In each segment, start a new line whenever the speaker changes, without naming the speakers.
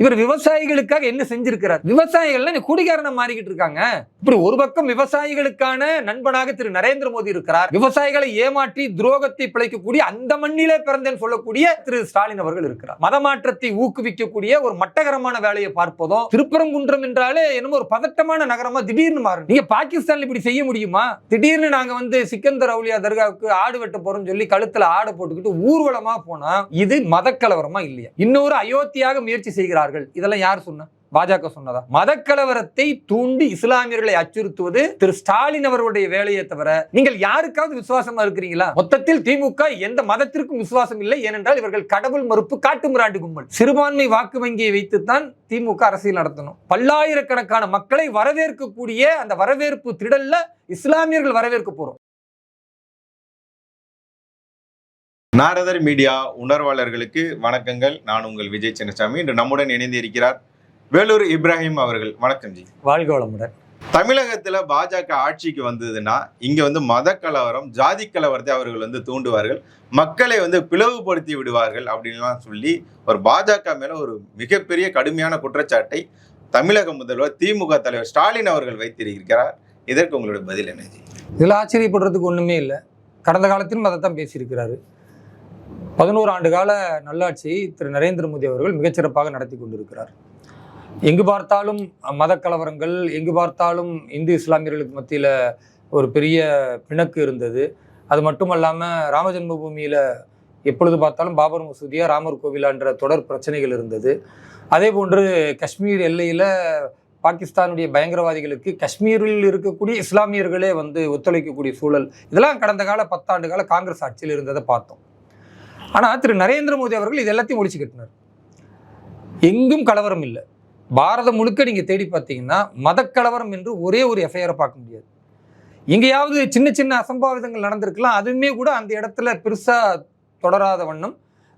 இவர் விவசாயிகளுக்காக என்ன செஞ்சிருக்கிறார்? விவசாயிகள் குடிகாரனா மாறிக்கிட்டு இருக்காங்க. இப்படி ஒரு பக்கம் விவசாயிகளுக்கான நண்பனாக திரு நரேந்திர மோடி இருக்கிறார். விவசாயிகளை ஏமாற்றி துரோகத்தை பிழைக்கக்கூடிய அந்த மண்ணிலே பிறந்தேன்னு சொல்லக்கூடிய திரு ஸ்டாலின் அவர்கள் இருக்கிறார். மதமாற்றத்தை ஊக்குவிக்கக்கூடிய ஒரு மட்டகரமான வேலையை பார்ப்பதும் திருப்பரங்குன்றம் என்றாலே என்னமோ ஒரு பதட்டமான நகரமா திடீர்னு மாறும். நீங்க பாகிஸ்தான்ல இப்படி செய்ய முடியுமா? திடீர்னு நாங்க வந்து சிக்கந்தர் அவுலியா தர்காவுக்கு ஆடு வெட்ட போறோம்னு சொல்லி கழுத்துல ஆடை போட்டுக்கிட்டு ஊர்வலமா போனா இது மதக்கலவரமா இல்லையா? இன்னொரு அயோத்தியாக முயற்சி செய்கிறார். செய்கிறார்கள் இதெல்லாம் யார் சொன்னா? பாஜக சொன்னதா? மதக்கலவரத்தை தூண்டி இஸ்லாமியர்களை அச்சுறுத்துவது திரு ஸ்டாலின் அவர்களுடைய வேலையை தவிர நீங்கள் யாருக்காவது விசுவாசமா இருக்கிறீங்களா? மொத்தத்தில் திமுக எந்த மதத்திற்கும் விசுவாசம் இல்லை. ஏனென்றால் இவர்கள் கடவுள் மறுப்பு காட்டுமிராண்டு கும்பல். சிறுபான்மை வாக்கு வங்கியை வைத்துத்தான் திமுக அரசியல் நடத்தணும். பல்லாயிரக்கணக்கான மக்களை வரவேற்கக்கூடிய அந்த வரவேற்பு திடல்ல இஸ்லாமியர்கள் வரவேற்க போறோம்.
நாரதர் மீடியா உணர்வாளர்களுக்கு வணக்கங்கள். நான் உங்கள் விஜய் சின்னசாமி. இன்று நம்முடன் இணைந்து இருக்கிறார் வேலூர் இப்ராஹிம் அவர்கள். வணக்கம் ஜி.
வாழ்க வளமுடன்
தமிழகத்துல பாஜக ஆட்சிக்கு வந்ததுன்னா இங்க வந்து மத கலவரம் ஜாதி கலவரத்தை அவர்கள் வந்து தூண்டுவார்கள். மக்களை வந்து பிளவுபடுத்தி விடுவார்கள் அப்படின்லாம் சொல்லி ஒரு பாஜக மேல ஒரு மிகப்பெரிய கடுமையான குற்றச்சாட்டை தமிழக முதல்வர் திமுக தலைவர் ஸ்டாலின் அவர்கள் வைத்திருக்கிறார். இதற்கு உங்களோட பதில் என்ன ஜி?
இதில் ஆச்சரியப்படுறதுக்கு ஒன்றுமே இல்லை. கடந்த காலத்திலும் அதை தான் பேசியிருக்கிறாரு. பதினோரு ஆண்டு கால நல்லாட்சியை திரு. நரேந்திர மோடி அவர்கள் மிகச்சிறப்பாக நடத்தி கொண்டிருக்கிறார். எங்கு பார்த்தாலும் மத கலவரங்கள் எங்கு பார்த்தாலும் இந்து இஸ்லாமியர்களுக்கு மத்தியில் ஒரு பெரிய பிணக்கு இருந்தது. அது மட்டுமல்லாமல் ராமஜென்ம பூமியில் எப்பொழுது பார்த்தாலும் பாபர் மசூதியா ராமர் கோவிலான்ற தொடர் பிரச்சனைகள் இருந்தது. அதே போன்று காஷ்மீர் எல்லையில் பாகிஸ்தானுடைய பயங்கரவாதிகளுக்கு காஷ்மீரில் இருக்கக்கூடிய இஸ்லாமியர்களே வந்து ஒத்துழைக்கக்கூடிய சூழல். இதெல்லாம் கடந்த கால பத்தாண்டு கால காங்கிரஸ் ஆட்சியில் இருந்ததை பார்த்தோம். ஆனால் திரு நரேந்திர மோடி அவர்கள் இது எல்லாத்தையும் ஒழிச்சு கட்டினார். எங்கும் கலவரம் இல்லை. பாரதம் முழுக்க நீங்கள் தேடி பார்த்தீங்கன்னா மதக்கலவரம் என்று ஒரே ஒரு எஃப்ஐஆரை பார்க்க முடியாது. எங்கேயாவது சின்ன சின்ன அசம்பாவிதங்கள் நடந்திருக்கலாம். அதுவுமே கூட அந்த இடத்துல பெருசாக தொடராத வண்ணம்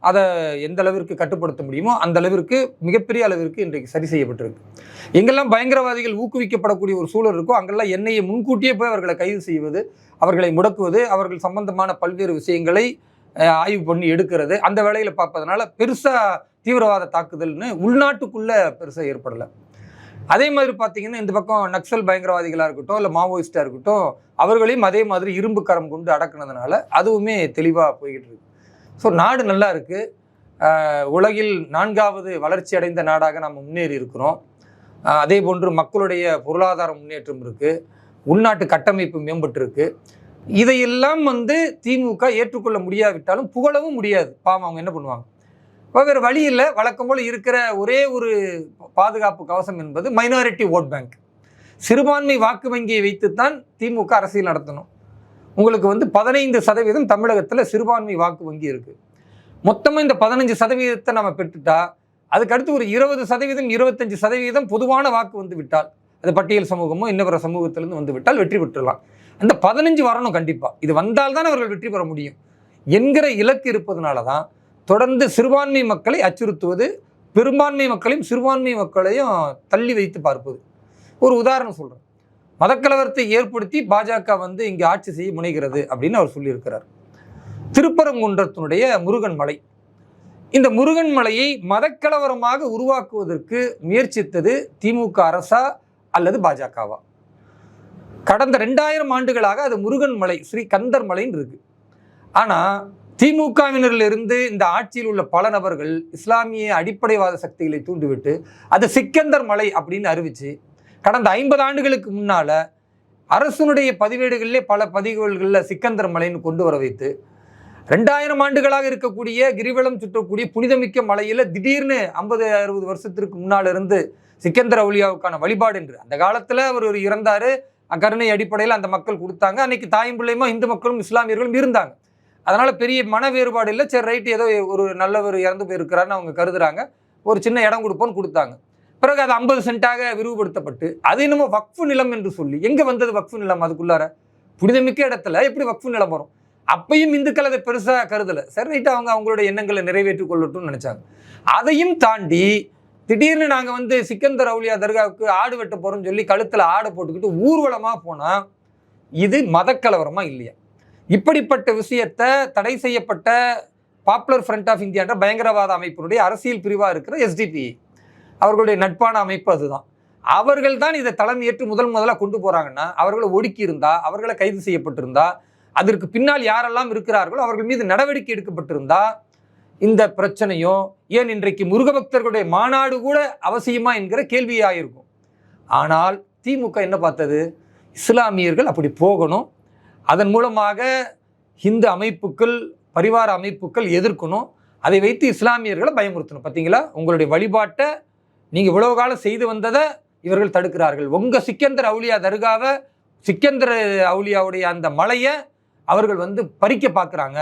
அதை எந்த அளவிற்கு கட்டுப்படுத்த முடியுமோ அந்த அளவிற்கு மிகப்பெரிய அளவிற்கு இன்றைக்கு சரி செய்யப்பட்டிருக்கு. எங்கெல்லாம் பயங்கரவாதிகள் ஊக்குவிக்கப்படக்கூடிய ஒரு சூழல் இருக்கோ அங்கெல்லாம் எண்ணெயை முன்கூட்டியே போய் அவர்களை கைது செய்வது அவர்களை முடக்குவது அவர்கள் சம்பந்தமான பல்வேறு விஷயங்களை ஆய்வு பண்ணி எடுக்கிறது. அந்த வேலையில் பார்ப்பதனால பெருசாக தீவிரவாத தாக்குதல்னு உள்நாட்டுக்குள்ளே பெருசாக ஏற்படலை. அதே மாதிரி பார்த்தீங்கன்னா இந்த பக்கம் நக்சல் பயங்கரவாதிகளாக இருக்கட்டும் இல்லை மாவோயிஸ்டாக இருக்கட்டும் அவர்களையும் அதே மாதிரி இரும்பு கரம் கொண்டு அடக்குனதுனால அதுவுமே தெளிவாக போய்கிட்டு இருக்கு. ஸோ நாடு நல்லா இருக்குது உலகில் நான்காவது வளர்ச்சி அடைந்த நாடாக நம்ம முன்னேறி இருக்கிறோம். அதே போன்று மக்களுடைய பொருளாதார முன்னேற்றம் இருக்கு. உள்நாட்டு கட்டமைப்பு மேம்பட்டு இதையெல்லாம் வந்து திமுக ஏற்றுக்கொள்ள முடியாவிட்டாலும் புகழவும் முடியாது. பாவம் அவங்க என்ன பண்ணுவாங்க? இப்போ வேறு வழி இல்லை. வழக்கம் போல் இருக்கிற ஒரே ஒரு பாதுகாப்பு கவசம் என்பது மைனாரிட்டி ஓட் பேங்க் சிறுபான்மை வாக்கு வங்கியை வைத்துத்தான் திமுக அரசியல் நடத்தணும். உங்களுக்கு வந்து பதினைந்து சதவீதம் தமிழகத்தில் சிறுபான்மை வாக்கு வங்கி இருக்குது மொத்தமாக இந்த பதினஞ்சு சதவீதத்தை நம்ம பெற்றுட்டா அதுக்கடுத்து ஒரு இருபது சதவீதம் இருபத்தஞ்சு சதவீதம் பொதுவான வாக்கு வந்து விட்டால் அது பட்டியல் சமூகமோ இன்ன பிற சமூகத்திலேருந்து வந்து விட்டால் வெற்றி பெற்றுலாம் அந்த பதினஞ்சு வரணும் கண்டிப்பாக இது வந்தால்தான் அவர்கள் வெற்றி பெற முடியும். என்கிற இலக்கு இருப்பதனால தான் தொடர்ந்து சிறுபான்மை மக்களை அச்சுறுத்துவது பெரும்பான்மை மக்களையும் சிறுபான்மை மக்களையும் தள்ளி வைத்து பார்ப்பது. ஒரு உதாரணம் சொல்கிறேன் மதக்கலவரத்தை ஏற்படுத்தி பாஜக வந்து இங்கே ஆட்சி செய்ய முனைகிறது அப்படின்னு அவர் சொல்லியிருக்கிறார். திருப்பரங்குன்றத்தினுடைய முருகன் மலை. இந்த முருகன் மலையை மதக்கலவரமாக உருவாக்குவதற்கு முயற்சித்தது திமுக அரசா அல்லது பாஜகவா? கடந்த ரெண்டாயிரம் ஆண்டுகளாக அது முருகன் மலை ஸ்ரீ கந்தர் மலைன்னு இருக்கு. ஆனால் திமுகவினரிலிருந்து இந்த ஆட்சியில் உள்ள பல நபர்கள் இஸ்லாமிய அடிப்படைவாத சக்திகளை தூண்டிவிட்டு அது சிக்கந்தர் மலை அப்படின்னு அறிவிச்சு கடந்த ஐம்பது ஆண்டுகளுக்கு முன்னால் அரசனுடைய பதிவேடுகளிலே பல பதிவுகளில் சிக்கந்தர் மலைன்னு கொண்டு வர வைத்து ரெண்டாயிரம் ஆண்டுகளாக இருக்கக்கூடிய கிரிவலம் சுற்றக்கூடிய புனிதமிக்க மலையில் திடீர்னு ஐம்பது அறுபது வருஷத்திற்கு முன்னால் இருந்து சிக்கந்தர் அவுலியாவுக்கான வழிபாடு என்று அந்த காலத்தில் அவர் ஒரு கருணை அடிப்படையில் அந்த மக்கள் கொடுத்தாங்க. அன்னைக்கு தாயும் பிள்ளையுமா இந்து மக்களும் இஸ்லாமியர்களும் இருந்தாங்க. அதனால் பெரிய மன வேறுபாடு இல்லை. சரி ரைட் ஏதோ ஒரு நல்லவர் இறந்து போயிருக்கிறாருன்னு அவங்க கருதுறாங்க. ஒரு சின்ன இடம் கொடுப்போன்னு கொடுத்தாங்க. பிறகு அது ஐம்பது சென்ட்டாக விரிவுபடுத்தப்பட்டு அது இன்னமும் வக்ஃபு நிலம் என்று சொல்லி எங்கே வந்தது வக்ஃபு நிலம் அதுக்குள்ளார? புனிதமிக்க இடத்துல எப்படி வக்ஃபு நிலம் வரும்? அப்பையும் இந்துக்கள் அதை பெருசாக கருதலை. சரி ரைட்டு அவங்க அவங்களோட எண்ணங்களை நிறைவேற்றி கொள்ளட்டும்னு நினச்சாங்க. அதையும் தாண்டி திடீர்னு நாங்கள் வந்து சிக்கந்தர் அவுலியா தர்காவுக்கு ஆடு வெட்ட போகிறோம்னு சொல்லி கழுத்தில் ஆடை போட்டுக்கிட்டு ஊர்வலமாக போனால் இது மதக்கலவரமாக இல்லையா? இப்படிப்பட்ட விஷயத்தை தடை செய்யப்பட்ட பாப்புலர் ஃப்ரண்ட் ஆஃப் இந்தியான்ற பயங்கரவாத அமைப்பினுடைய அரசியல் பிரிவாக இருக்கிற எஸ்டிபி அவர்களுடைய நட்பான அமைப்பு அதுதான். அவர்கள் தான் இதை தலைமையேற்று முதல் முதலாக கொண்டு போகிறாங்கன்னா அவர்களை ஒடுக்கி இருந்தா அவர்களை கைது செய்யப்பட்டிருந்தா அதற்கு பின்னால் யாரெல்லாம் இருக்கிறார்களோ அவர்கள் மீது நடவடிக்கை எடுக்கப்பட்டிருந்தா இந்த பிரச்சனையும் ஏன் இன்றைக்கு முருகபக்தர்களுடைய மாநாடு கூட அவசியமா என்கிற கேள்வியாக இருக்கும் ஆனால் திமுக என்ன பார்த்தது? இஸ்லாமியர்கள் அப்படி போகணும். அதன் மூலமாக இந்து அமைப்புகள் பரிவார அமைப்புகள் எதிர்க்கணும். அதை வைத்து இஸ்லாமியர்களை பயமுறுத்தணும். பார்த்தீங்களா? உங்களுடைய வழிபாட்டை நீங்கள் இவ்வளவு காலம் செய்து வந்ததை இவர்கள் தடுக்கிறார்கள். உங்கள் சிக்கந்தர் அவுலியா தர்காவை சிக்கந்தர் அவுலியாவுடைய அந்த மலையை அவர்கள் வந்து பறிக்க பார்க்குறாங்க.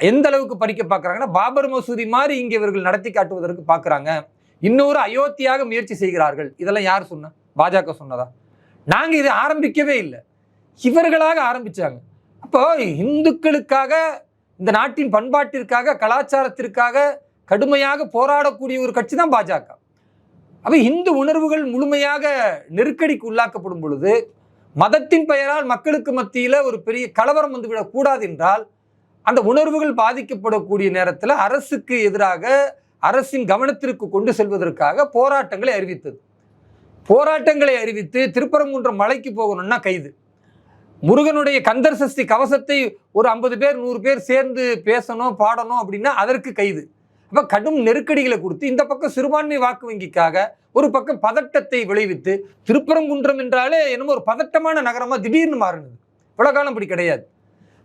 எந்த அளவுக்கு பறிக்க பார்க்குறாங்கன்னா பாபர் மசூதி மாதிரி இங்கே இவர்கள் நடத்தி காட்டுவதற்கு பார்க்குறாங்க. இன்னொரு அயோத்தியாக முயற்சி செய்கிறார்கள். இதெல்லாம் யார் சொன்ன? பாஜக சொன்னதா? நாங்கள் இதை ஆரம்பிக்கவே இல்லை. இவர்களாக ஆரம்பித்தாங்க அப்போ இந்துக்களுக்காக இந்த நாட்டின் பண்பாட்டிற்காக கலாச்சாரத்திற்காக கடுமையாக போராடக்கூடிய ஒரு கட்சி தான் பாஜக. அப்போ இந்து உணர்வுகள் முழுமையாக நெருக்கடிக்கு உள்ளாக்கப்படும் பொழுது மதத்தின் பெயரால் மக்களுக்கு மத்தியில் ஒரு பெரிய கலவரம் வந்துவிடக்கூடாது என்றால் அந்த உணர்வுகள் பாதிக்கப்படக்கூடிய நேரத்தில் அரசுக்கு எதிராக அரசின் கவனத்திற்கு கொண்டு செல்வதற்காக போராட்டங்களை அறிவித்தது. போராட்டங்களை அறிவித்து திருப்பரங்குன்றம் மலைக்கு போகணும்னா கைது. முருகனுடைய கந்தர் சஷ்டி கவசத்தை ஒரு ஐம்பது பேர் நூறு பேர் சேர்ந்து பேசணும் பாடணும் அப்படின்னா அதற்கு கைது. அப்போ கடும் நெருக்கடிகளை கொடுத்து இந்த பக்கம் சிறுபான்மை வாக்கு வங்கிக்காக ஒரு பக்கம் பதட்டத்தை விளைவித்து திருப்பரங்குன்றம் என்றாலே என்னமோ ஒரு பதட்டமான நகரமாக திடீர்னு மாறினது. இவ்வளோ காலம் அப்படி கிடையாது.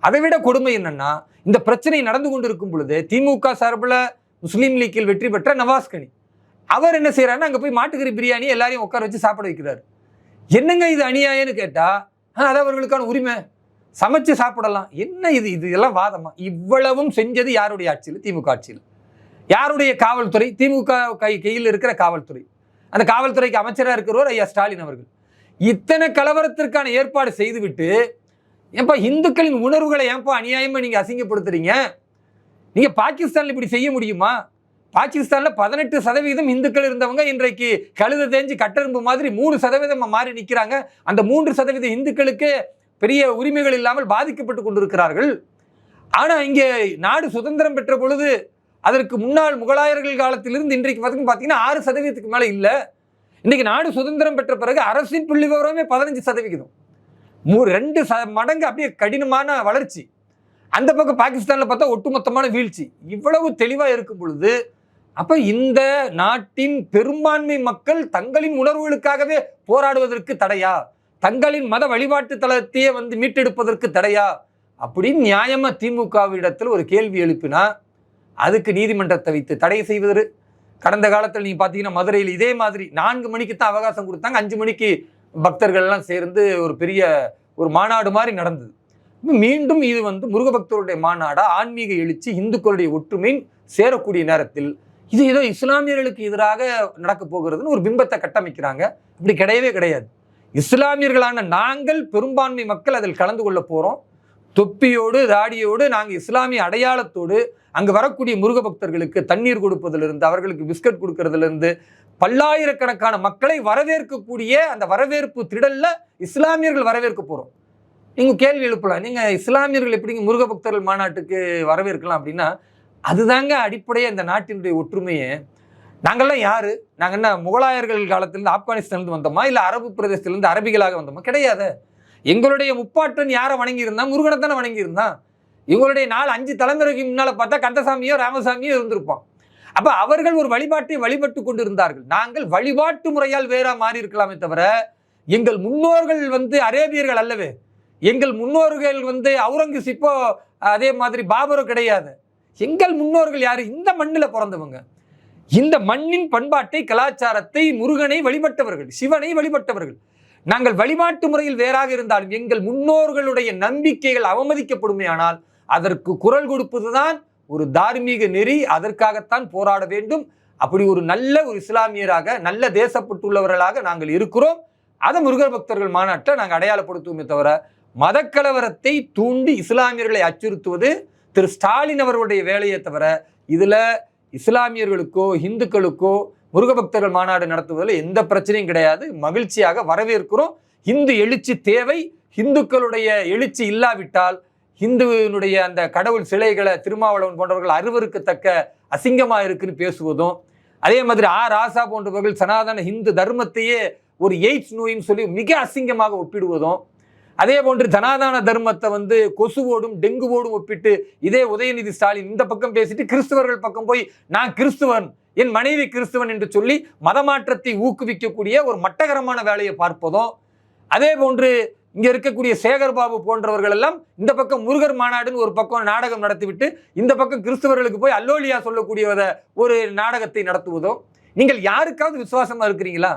அதை விட கொடுமை என்னன்னா இந்த பிரச்சனை நடந்து கொண்டிருக்கும் பொழுது திமுக சார்பில் முஸ்லீம் லீக்கில் வெற்றி பெற்ற நவாஸ்கனி அவர் என்ன செய்யறாருன்னா அங்கே போய் மாட்டுக்கறி பிரியாணி எல்லாரையும் உட்கார வச்சு சாப்பிட வைக்கிறார். என்னங்க இது அநியாயம்னு கேட்டா அது அவர்களுக்கான உரிமை. சமைச்சு சாப்பிடலாம். என்ன இது? இது எல்லாம் வாதமா? இவ்வளவும் செஞ்சது யாருடைய ஆட்சியில்? திமுக ஆட்சியில். யாருடைய காவல்துறை? திமுக கை கையில் இருக்கிற காவல்துறை. அந்த காவல்துறைக்கு அமைச்சராக இருக்கிறவர் ஐயா ஸ்டாலின் அவர்கள். இத்தனை கலவரத்திற்கான ஏற்பாடு செய்துவிட்டு ஏன்பா இந்துக்களின் உணர்வுகளை ஏன்பா அநியாயமாக நீங்கள் அசிங்கப்படுத்துறீங்க? நீங்கள் பாகிஸ்தானில் இப்படி செய்ய முடியுமா? பாகிஸ்தானில் பதினெட்டு சதவீதம் இந்துக்கள் இருந்தவங்க இன்றைக்கு கழுத தேஞ்சு கட்டெரும்பு மாதிரி மூணு சதவீதமாக மாறி நிற்கிறாங்க அந்த மூன்று சதவீத இந்துக்களுக்கு பெரிய உரிமைகள் இல்லாமல் பாதிக்கப்பட்டு கொண்டிருக்கிறார்கள். ஆனால் இங்கே நாடு சுதந்திரம் பெற்ற பொழுது அதற்கு முன்னாள் முகலாயர்கள் காலத்திலிருந்து இன்றைக்கு வரைக்கும் பார்த்தீங்கன்னா ஆறு சதவீதத்துக்கு மேலே இல்லை. இன்றைக்கு நாடு சுதந்திரம் பெற்ற பிறகு அரசின் புள்ளி விவரமே பதினஞ்சு சதவிகிதம். மூ ரெண்டு ச மடங்கு அப்படியே கடினமான வளர்ச்சி. அந்த பக்கம் பாகிஸ்தானில் பார்த்தா ஒட்டுமொத்தமான வீழ்ச்சி. இவ்வளவு தெளிவாக இருக்கும் பொழுது அப்போ இந்த நாட்டின் பெரும்பான்மை மக்கள் தங்களின் உணர்வுகளுக்காகவே போராடுவதற்கு தடையா? தங்களின் மத வழிபாட்டு தளத்தையே வந்து மீட்டெடுப்பதற்கு தடையா? அப்படின்னு நியாயமாக திமுகவிடத்தில் ஒரு கேள்வி எழுப்பினா அதுக்கு நீதிமன்றத்தை வைத்து தடை செய்வது. கடந்த காலத்தில் நீங்கள் பார்த்தீங்கன்னா மதுரையில் இதே மாதிரி நான்கு மணிக்கு தான் அவகாசம் கொடுத்தாங்க. அஞ்சு மணிக்கு பக்தர்கள் எல்லாம் சேர்ந்து ஒரு பெரிய ஒரு மாநாடு மாதிரி நடந்தது. மீண்டும் இது வந்து முருக பக்தருடைய மாநாடா? ஆன்மீக எழுச்சி இந்துக்களுடைய ஒற்றுமை சேரக்கூடிய நேரத்தில் இது ஏதோ இஸ்லாமியர்களுக்கு எதிராக நடக்க போகிறதுன்னு ஒரு பிம்பத்தை கட்டமைக்கிறாங்க. இப்படி கிடையவே கிடையாது. இஸ்லாமியர்களான நாங்கள் பெரும்பான்மை மக்கள் அதில் கலந்து கொள்ள போகிறோம் தொப்பியோடு தாடியோடு நாங்கள் இஸ்லாமிய அடையாளத்தோடு அங்கே வரக்கூடிய முருக பக்தர்களுக்கு தண்ணீர் கொடுப்பதிலிருந்து அவர்களுக்கு பிஸ்கட் கொடுக்கறதுலேருந்து பல்லாயிரக்கணக்கான மக்களை வரவேற்கக்கூடிய அந்த வரவேற்பு திடலில் இஸ்லாமியர்கள் வரவேற்க போகிறோம் நீங்கள் கேள்வி எழுப்பலாம். நீங்கள் இஸ்லாமியர்கள் எப்படிங்க முருக பக்தர்கள் மாநாட்டுக்கு வரவேற்கலாம் அப்படின்னா அதுதாங்க அடிப்படையே இந்த நாட்டினுடைய ஒற்றுமையே. நாங்கள்லாம் யார்? நாங்கள் என்ன முகலாயர்கள் காலத்திலேருந்து ஆப்கானிஸ்தான்லேருந்து வந்தோமா? இல்லை அரபு பிரதேசத்துலேருந்து அரபிகளாக வந்தோமா? கிடையாது. எங்களுடைய முப்பாட்டன் யாரை வணங்கியிருந்தால் முருகனை தானே வணங்கியிருந்தான். இவங்களுடைய நாலு அஞ்சு தலைமுறைக்கு முன்னால் பார்த்தா கந்தசாமியோ ராமசாமியோ இருந்திருப்பான். அப்ப அவர்கள் ஒரு வழிபாட்டை வழிபட்டு கொண்டு இருந்தார்கள் நாங்கள் வழிபாட்டு முறையால் வேற மாறி இருக்கலாமே தவிர எங்கள் முன்னோர்கள் வந்து அரேபியர்கள் அல்லவே. எங்கள் முன்னோர்கள் வந்து அவுரங்கசீப்போ அதே மாதிரி பாபரோ கிடையாது. எங்கள் முன்னோர்கள் யாரு? இந்த மண்ணில் பிறந்தவங்க. இந்த மண்ணின் பண்பாட்டை கலாச்சாரத்தை முருகனை வழிபட்டவர்கள் சிவனை வழிபட்டவர்கள். நாங்கள் வழிபாட்டு முறையில் வேறாக இருந்தாலும் எங்கள் முன்னோர்களுடைய நம்பிக்கைகள் அவமதிக்கப்படுமையானால் அதற்கு குரல் கொடுப்பதுதான் ஒரு தார்மீக நெறி அதற்காகத்தான் போராட வேண்டும். அப்படி ஒரு நல்ல ஒரு இஸ்லாமியராக நல்ல தேசப்பட்டுள்ளவர்களாக நாங்கள் இருக்கிறோம். அதை முருகர் பக்தர்கள் மாநாட்டை நாங்கள் அடையாளப்படுத்துவோமே தவிர மதக்கலவரத்தை தூண்டி இஸ்லாமியர்களை அச்சுறுத்துவது திரு ஸ்டாலின் அவர்களுடைய வேலையை தவிர இதில் இஸ்லாமியர்களுக்கோ இந்துக்களுக்கோ முருகபக்தர்கள் மாநாடு நடத்துவதில் எந்த பிரச்சனையும் கிடையாது. மகிழ்ச்சியாக வரவேற்கிறோம். இந்து எழுச்சி தேவை. இந்துக்களுடைய எழுச்சி இல்லாவிட்டால் இந்துவினுடைய அந்த கடவுள் சிலைகளை திருமாவளவன் போன்றவர்கள் அருவருக்கத்தக்க அசிங்கமாக இருக்குன்னு பேசுவதும் அதே மாதிரி ஆ ராசா போன்றவர்கள் சனாதன இந்து தர்மத்தையே ஒரு எய்ட்ஸ் நோயின்னு சொல்லி மிக அசிங்கமாக ஒப்பிடுவதும் அதே போன்று சனாதன தர்மத்தை வந்து கொசுவோடும் டெங்குவோடும் ஒப்பிட்டு இதே உதயநிதி ஸ்டாலின் இந்த பக்கம் பேசிட்டு கிறிஸ்தவர்கள் பக்கம் போய் நான் கிறிஸ்துவன் என் மனைவி கிறிஸ்துவன் என்று சொல்லி மதமாற்றத்தை ஊக்குவிக்கக்கூடிய ஒரு மட்டகரமான வேலையை பார்ப்பதும் அதே போன்று இங்க இருக்கக்கூடிய சேகர்பாபு போன்றவர்கள் எல்லாம் இந்த பக்கம் முருகர் மாநாடுன்னு ஒரு பக்கம் நாடகம் நடத்திவிட்டு இந்த பக்கம் கிறிஸ்தவர்களுக்கு போய் அல்லோலியா சொல்லக்கூடியத ஒரு நாடகத்தை நடத்துவதோ? நீங்கள் யாருக்காவது விசுவாசமா இருக்கிறீங்களா?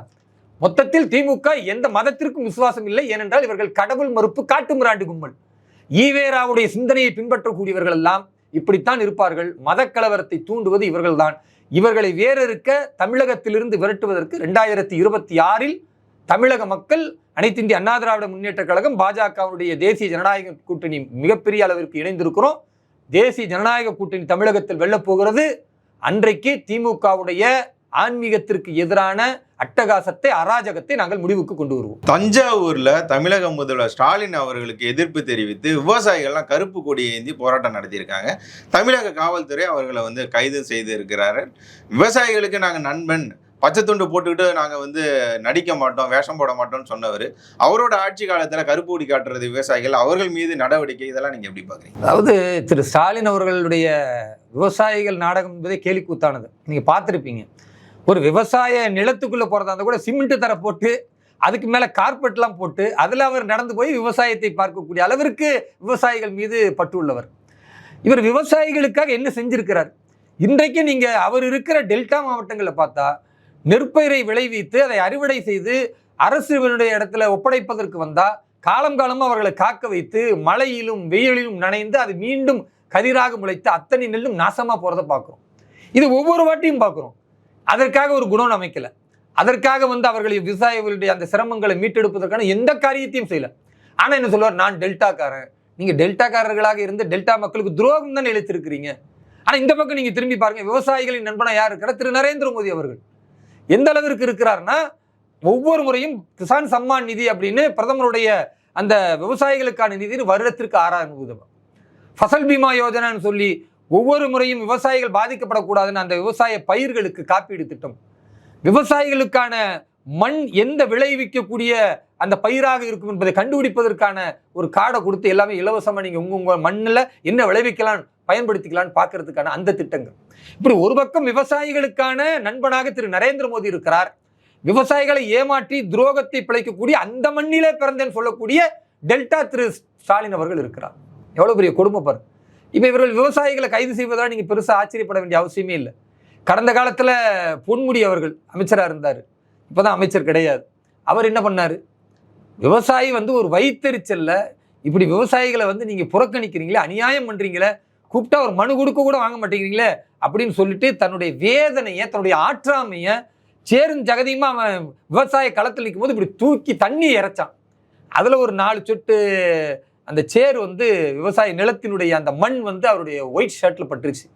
மொத்தத்தில் திமுக எந்த மதத்திற்கும் விசுவாசம் இல்லை. ஏனென்றால் இவர்கள் கடவுள் மறுப்பு காட்டு மிராண்டு கும்பல். ஈவேராவுடைய சிந்தனையை பின்பற்றக்கூடியவர்கள் எல்லாம் இப்படித்தான் இருப்பார்கள். மதக்கலவரத்தை தூண்டுவது இவர்கள்தான். இவர்களை வேறறுக்க தமிழகத்திலிருந்து விரட்டுவதற்கு ரெண்டாயிரத்தி இருபத்தி ஆறில் தமிழக மக்கள் அனைத்து இந்திய அண்ணா திராவிட முன்னேற்ற கழகம் பாஜகவுடைய தேசிய ஜனநாயக கூட்டணி மிகப்பெரிய அளவிற்கு இணைந்திருக்கிறோம். தேசிய ஜனநாயக கூட்டணி தமிழகத்தில் வெல்லப்போகிறது. அன்றைக்கு திமுகவுடைய ஆன்மீகத்திற்கு எதிரான அட்டகாசத்தை அராஜகத்தை நாங்கள் முடிவுக்கு கொண்டு வருவோம்.
தஞ்சாவூர்ல தமிழக முதல்வர் ஸ்டாலின் அவர்களுக்கு எதிர்ப்பு தெரிவித்து விவசாயிகள்லாம் கருப்பு கொடி ஏந்தி போராட்டம் நடத்தியிருக்காங்க. தமிழக காவல்துறை அவர்களை வந்து கைது செய்து இருக்கிறார்கள் விவசாயிகளுக்கு நாங்கள் நண்பன். பச்சை துண்டு போட்டுக்கிட்டு நாங்கள் வந்து நடிக்க மாட்டோம் வேஷம் போட மாட்டோம்னு சொன்னவர். அவரோட ஆட்சி காலத்தில் கருப்பு ஒடி காட்டுறது விவசாயிகள் அவர்கள் மீது நடவடிக்கை இதெல்லாம் நீங்கள் எப்படி பார்க்குறீங்க
அதாவது திரு ஸ்டாலின் அவர்களுடைய விவசாயிகள் நாடகம் என்பதே கேலிக்கூத்தானது. நீங்கள் பார்த்துருப்பீங்க. ஒரு விவசாய நிலத்துக்குள்ளே போகிறதா இருந்தால் கூட சிமெண்ட்டு தர போட்டு அதுக்கு மேலே கார்பெட்லாம் போட்டு அதில் அவர் நடந்து போய் விவசாயத்தை பார்க்கக்கூடிய அளவிற்கு விவசாயிகள் மீது பற்று உள்ளவர். இவர் விவசாயிகளுக்காக என்ன செஞ்சிருக்கிறார்? இன்றைக்கு நீங்கள் அவர் இருக்கிற டெல்டா மாவட்டங்களில் பார்த்தா நெற்பயிரை விளைவித்து அதை அறுவடை செய்து அரசுடைய இடத்துல ஒப்படைப்பதற்கு வந்தால் காலம் காலமாக அவர்களை காக்க வைத்து மழையிலும் வெயிலிலும் நனைந்து அது மீண்டும் கதிராக முளைத்து அத்தனை நெல்லும் நாசமாக போகிறத பார்க்குறோம். இது ஒவ்வொரு வாட்டியும் பார்க்குறோம். அதற்காக ஒரு குணம் அமைக்கல. அதற்காக வந்து அவர்களை விவசாயிகளுடைய அந்த சிரமங்களை மீட்டெடுப்பதற்கான எந்த காரியத்தையும் செய்யலை. ஆனால் என்ன சொல்லுவார்? நான் டெல்டாக்காரன். நீங்கள் டெல்டாக்காரர்களாக இருந்து டெல்டா மக்களுக்கு துரோகம் தான் இழைத்திருக்கிறீங்க. ஆனால் இந்த பக்கம் நீங்கள் திரும்பி பாருங்க. விவசாயிகளின் நண்பனாக யார்? இருக்கிற திரு. நரேந்திர மோடி அவர்கள். எந்த அளவிற்கு இருக்கிறார்னா ஒவ்வொரு முறையும் கிசான் சம்மான் நிதி அப்படின்னு பிரதமருடைய அந்த விவசாயிகளுக்கான நிதி வருடத்திற்கு ஆறாயிரம் ரூபாய் ஃபசல் பீமா யோஜனான்னு சொல்லி ஒவ்வொரு முறையும் விவசாயிகள் பாதிக்கப்படக்கூடாதுன்னு அந்த விவசாய பயிர்களுக்கு காப்பீடு திட்டம். விவசாயிகளுக்கான மண் எந்த விளைவிக்கக்கூடிய அந்த பயிராக இருக்கும் என்பதை கண்டுபிடிப்பதற்கான ஒரு கார்டை கொடுத்து எல்லாமே இலவசமாக நீங்கள் உங்கள் உங்கள் மண்ணில் என்ன விளைவிக்கலாம் பயன்படுத்திக்கலாம்னு பார்க்கறதுக்கான அந்த திட்டங்கள். இப்படி ஒரு பக்கம் விவசாயிகளுக்கான நண்பனாக திரு நரேந்திர மோடி இருக்கிறார். விவசாயிகளை ஏமாற்றி துரோகத்தை பிழைக்கக்கூடிய அந்த மண்ணிலே பிறந்தேன்னு சொல்லக்கூடிய டெல்டா திரு ஸ்டாலின் அவர்கள் இருக்கிறார். எவ்வளோ பெரிய கொடுமை பாரு. இப்போ இவர்கள் விவசாயிகளை கைது செய்வதால் நீங்கள் பெருசாக ஆச்சரியப்பட வேண்டிய அவசியமே இல்லை. கடந்த காலத்தில் பொன்முடி அவர்கள் அமைச்சராக இருந்தார். இப்பதான் அமைச்சர் கிடையாது. அவர் என்ன பண்ணார்? விவசாயி வந்து ஒரு வயிற்றுச்சல்ல இப்படி விவசாயிகளை வந்து நீங்கள் புறக்கணிக்கிறீங்களே அநியாயம் பண்ணுறீங்களே கூப்பிட்டா ஒரு மனு கொடுக்க கூட வாங்க மாட்டேங்கிறீங்களே அப்படின்னு சொல்லிட்டு தன்னுடைய வேதனையை தன்னுடைய ஆற்றாமையை சேரும் ஜெகதியுமா அவன் விவசாய களத்தில் நிற்கும்போது இப்படி தூக்கி தண்ணி இறைச்சான். அதில் ஒரு நாலு சொட்டு அந்த சேர் வந்து விவசாய நிலத்தினுடைய அந்த மண் வந்து அவருடைய ஒயிட் ஷர்ட்டில் பட்டுருச்சு.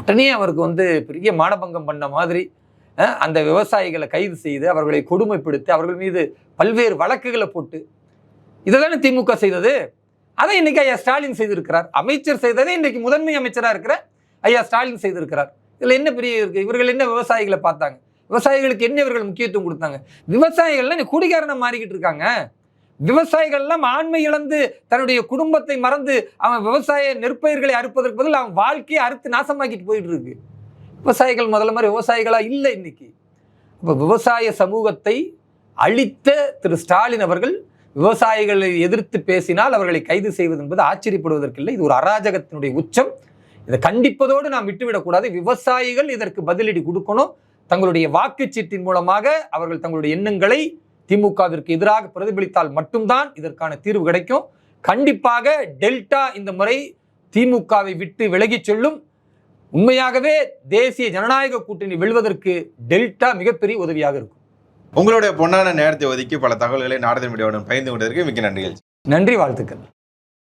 உடனே அவருக்கு வந்து பெரிய மானபங்கம் பண்ண மாதிரி அந்த விவசாயிகளை கைது செய்து அவர்களை கொடுமைப்படுத்தி அவர்கள் மீது பல்வேறு வழக்குகளை போட்டு இதைதானே திமுக செய்தது? அதை இன்னைக்கு ஐயா ஸ்டாலின் செய்திருக்கிறார். அமைச்சர் செய்ததை இன்றைக்கு முதன்மை அமைச்சராக இருக்கிற ஐயா ஸ்டாலின் செய்திருக்கிறார். இதில் என்ன பெரிய இருக்கு? இவர்கள் என்ன விவசாயிகளை பார்த்தாங்க? விவசாயிகளுக்கு என்ன இவர்கள் முக்கியத்துவம் கொடுத்தாங்க? விவசாயிகள்லாம் இன்னைக்கு குடிகாரனை மாறிக்கிட்டு இருக்காங்க. விவசாயிகள்லாம் ஆண்மை இழந்து தன்னுடைய குடும்பத்தை மறந்து அவன் விவசாய நெற்பயிர்களை அறுப்பதற்கு பதில் அவன் வாழ்க்கையை அறுத்து நாசமாக்கிட்டு போயிட்டு இருக்கு. விவசாயிகள் முதல்ல மாதிரி விவசாயிகளாக இல்லை இன்னைக்கு. இப்போ விவசாய சமூகத்தை அழித்த திரு ஸ்டாலின் அவர்கள் விவசாயிகளை எதிர்த்து பேசினால் அவர்களை கைது செய்வது என்பது ஆச்சரியப்படுவதற்கில்லை. இது ஒரு அராஜகத்தினுடைய உச்சம். இதை கண்டிப்பதோடு நாம் விட்டுவிடக்கூடாது. விவசாயிகள் இதற்கு பதிலடி கொடுக்கணும். தங்களுடைய வாக்குச்சீட்டின் மூலமாக அவர்கள் தங்களுடைய எண்ணங்களை திமுகவிற்கு எதிராக பிரதிபலித்தால் மட்டும்தான் இதற்கான தீர்வு கிடைக்கும். கண்டிப்பாக டெல்டா இந்த முறை திமுகவை விட்டு விலகிச் செல்லும். உண்மையாகவே தேசிய ஜனநாயக கூட்டணி வெல்வதற்கு டெல்டா மிகப்பெரிய உதவியாக இருக்கும்.
உங்களுடைய பொன்னான நேரத்தை ஒதுக்கி பல தகவல்களை நாடத மீடியாவுடன் பகிர்ந்து கொண்டதற்கு மிக்க நன்றிகள்.
நன்றி வாழ்த்துக்கள்.